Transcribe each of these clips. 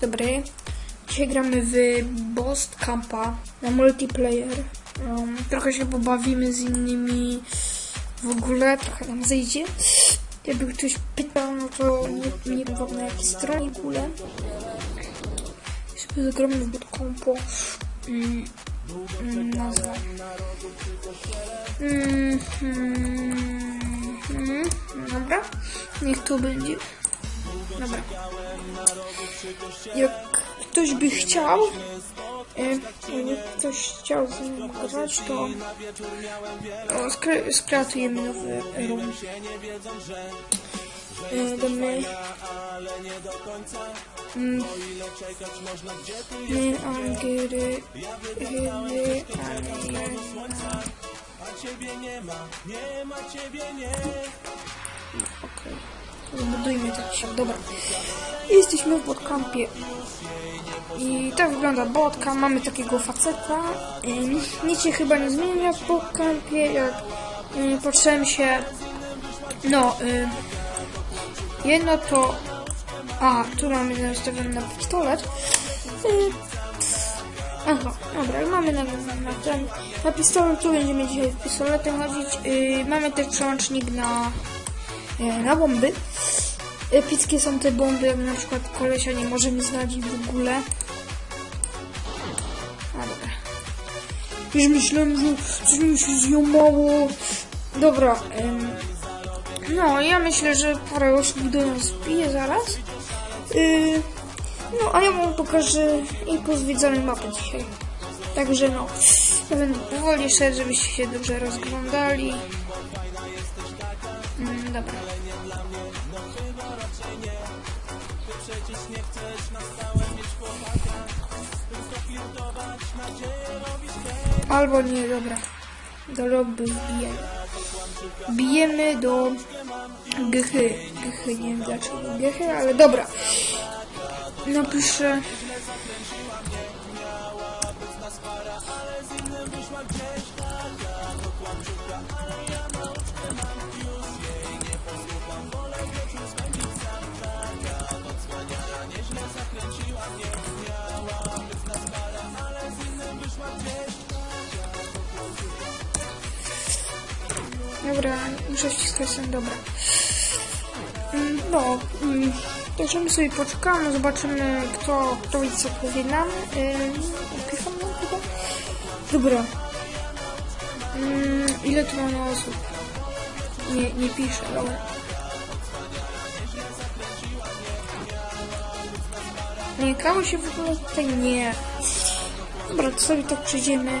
dobry. Dzisiaj gramy w Bost Campa na multiplayer. Um, trochę się pobawimy z innymi w ogóle, trochę nam zejdzie. Jakby ktoś pytał, no to nie, nie wiem na jakiej stronie w ogóle. Sobie zagramy w Bost Campo. Mm, mm, nazwa. Mm, mm, mm, dobra, niech to będzie. Dobra. Jak ktoś by chciał, e, ktoś chciał z nim grać, to, to skre, skreatujemy nowy room. E, Damy mm, nie angry, hyby, Okej. Zbudujmy tak się. Dobra. Jesteśmy w botkampie. I tak wygląda botka. Mamy takiego faceta. Nic się chyba nie zmienia w botkampie. Jak ym, patrzyłem się. No. ym, jedno to. A, tu mamy nastawiony na pistolet. Ym, Aha, dobra, mamy na, na ten. Na pistolet tu będziemy dzisiaj pistoletem chodzić. Yy, mamy też przełącznik na na bomby. Epickie są te bomby, na przykład kolesia nie może mi znaleźć w ogóle. A dobra. Już myślałem, że coś mi się zjomało. Dobra. em, no, ja myślę, że parę osób do nas wbije zaraz. Yy, no, a ja wam pokażę i pozwiedzamy mapę dzisiaj. Także no, ja będę powoli szedł, żebyście się dobrze rozglądali. Mm, dobra. Albo nie, dobra. Do lobby wbijemy. Bijemy do Gychy. Gychy, nie wiem dlaczego Gychy, ale dobra. Napiszę... Dobra, muszę ściskać ten, dobra. No, także my sobie poczekamy, zobaczymy kto, kto i co powie nam. Nam chyba? Dobra. Mm, ile tu mamy osób? Nie, nie pisze, dobra. Nie, kało się w ogóle tutaj nie. Dobra, to sobie tak przejdziemy.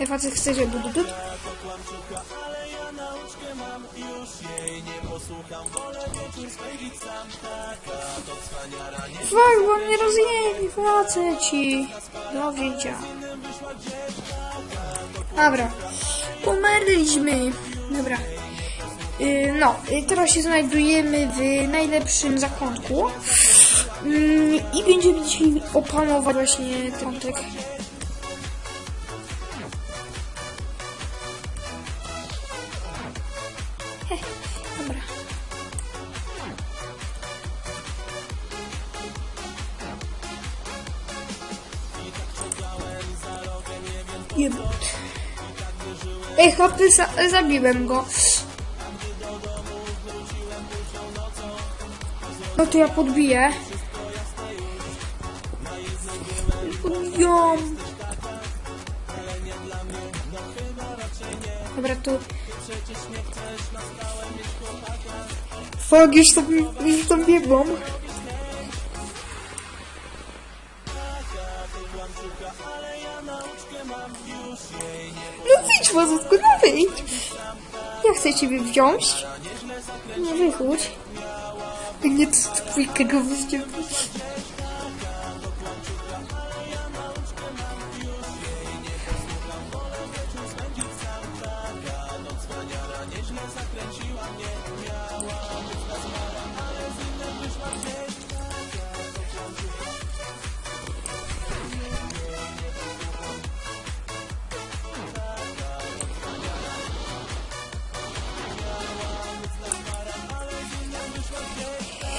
Ej, facet chce, że bududut? Fuck, bo mnie rozjęli, faceci. Do wzięcia. Dobra. Umarliśmy. Dobra. Y, No, y, teraz się znajdujemy w najlepszym zakątku. Mm, I będziemy dzisiaj opanować właśnie ten Jebut. Ej, chłopy, za zabiłem go. No to ja podbiję. Podbijam. Dobra, tu. Fuck, już tam, już tam biegłam. No wyjdź, Mazutku, no wyjdź. Ja chcę ciebie wziąć. Nie wychódź. Nie, to go weźmiemy.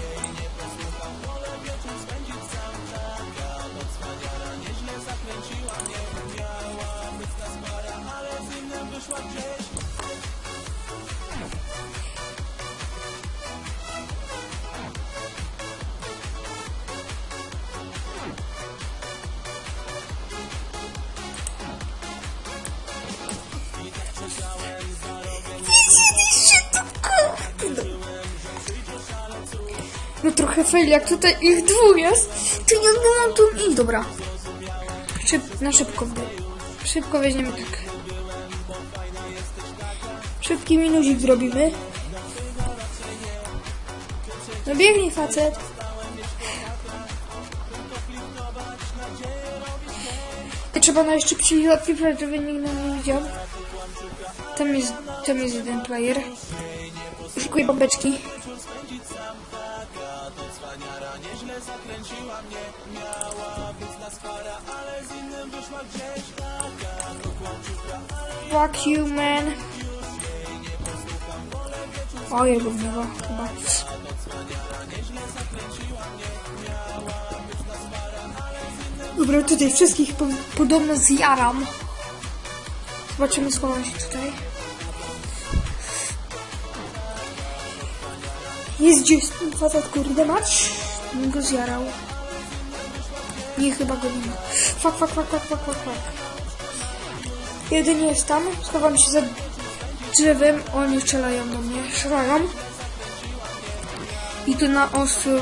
Yeah, yeah, yeah. No trochę fail, jak tutaj ich dwóch jest. Ty nie mam tu i dobra. Szyb, na szybko wdy. Szybko weźmiemy tak. Szybki minuzik zrobimy. No biegnij facet. Trzeba najszybciej odpipać, żeby nikt nam nie widział. Tam jest, tam jest jeden player. Szukuję babeczki. Fuck you, man. O, jego gniewa chyba. Dobra, tutaj wszystkich po, podobno zjaram. Zobaczymy, schowam się tutaj. Jest gdzieś facet, kurde mać. Go zjarał. Nie, chyba go nie ma. Fuck, fuck, fuck, fuck, fuck, fuck, fuck. Jedynie jest tam. Schowam się za drzewem. Oni strzelają do mnie. Strzelają. I tu na ostro.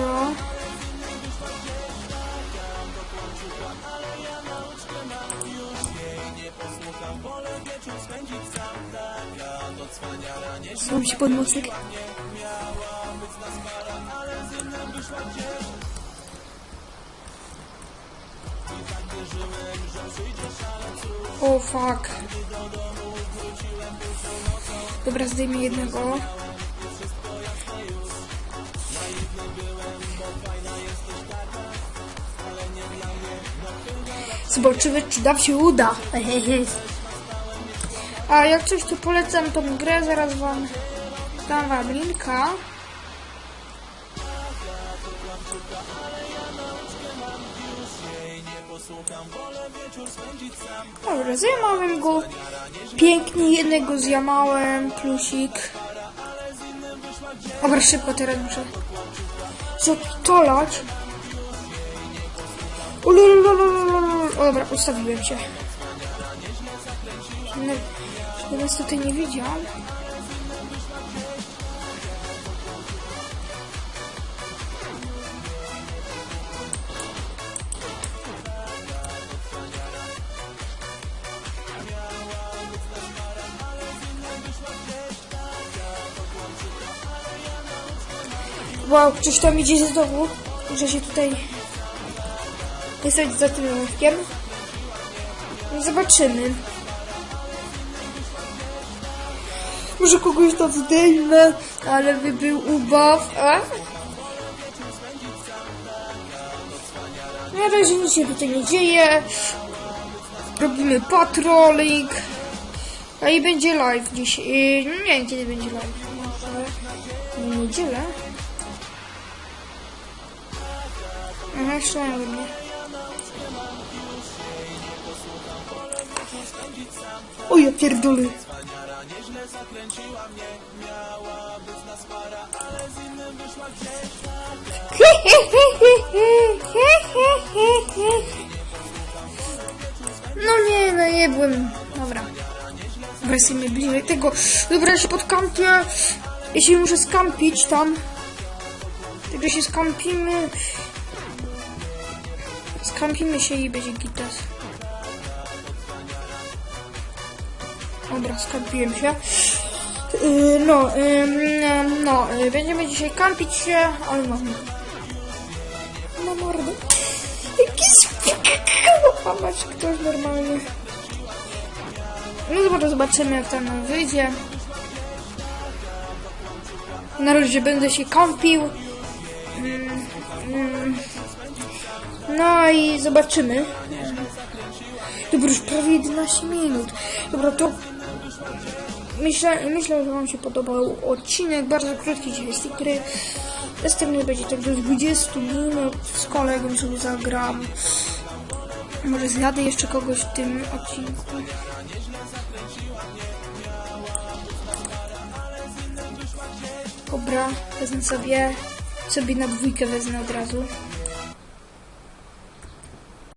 Schowam się pod mostek. O fuck. Dobra, zdejmę jednego. Zobaczymy, czy nam się uda. A jak coś, to polecam tą grę, zaraz wam dam wam linka. Dobra, zjamałem go. Pięknie, jednego zjamałem, plusik. Dobra, szybko teraz muszę. Ulululululul. O dobra, ustawiłem się. Nas tutaj nie widział. Wow, ktoś tam idzie z domu. Muszę się tutaj wysłać za tym łówkiem. No zobaczymy. Może kogoś tam zdejmę, ale by był ubaw, a? Na razie nic się tutaj nie dzieje. Robimy patrolling. A i będzie live. Yy, nie wiem kiedy będzie live. Może w niedzielę. Aha, strzelają we mnie. Ja pierdolę. No nie, no nie byłem. Dobra. Weźmy bliżej tego. Dobra, ja się podkampię. Jeśli muszę skampić tam. Także się skampimy. Skampimy się i będzie gitas. Dobra, skampiłem się. Yy, no, yy, no, yy, będziemy dzisiaj kampić się, ale mam... Ma mordę. Jakiś... Popatrz, ktoś normalnie. No zobaczymy jak tam nam wyjdzie. Na razie będę się kąpił. No i zobaczymy. Dobra, już prawie 11 minut. Dobra, to myślę, myślę, że Wam się podobał odcinek. Bardzo krótki dzisiaj z tej gry. Następny będzie tak do 20 minut. Z kolegą sobie zagram. Może zjadę jeszcze kogoś w tym odcinku. Dobra, wezmę sobie, sobie na dwójkę wezmę od razu.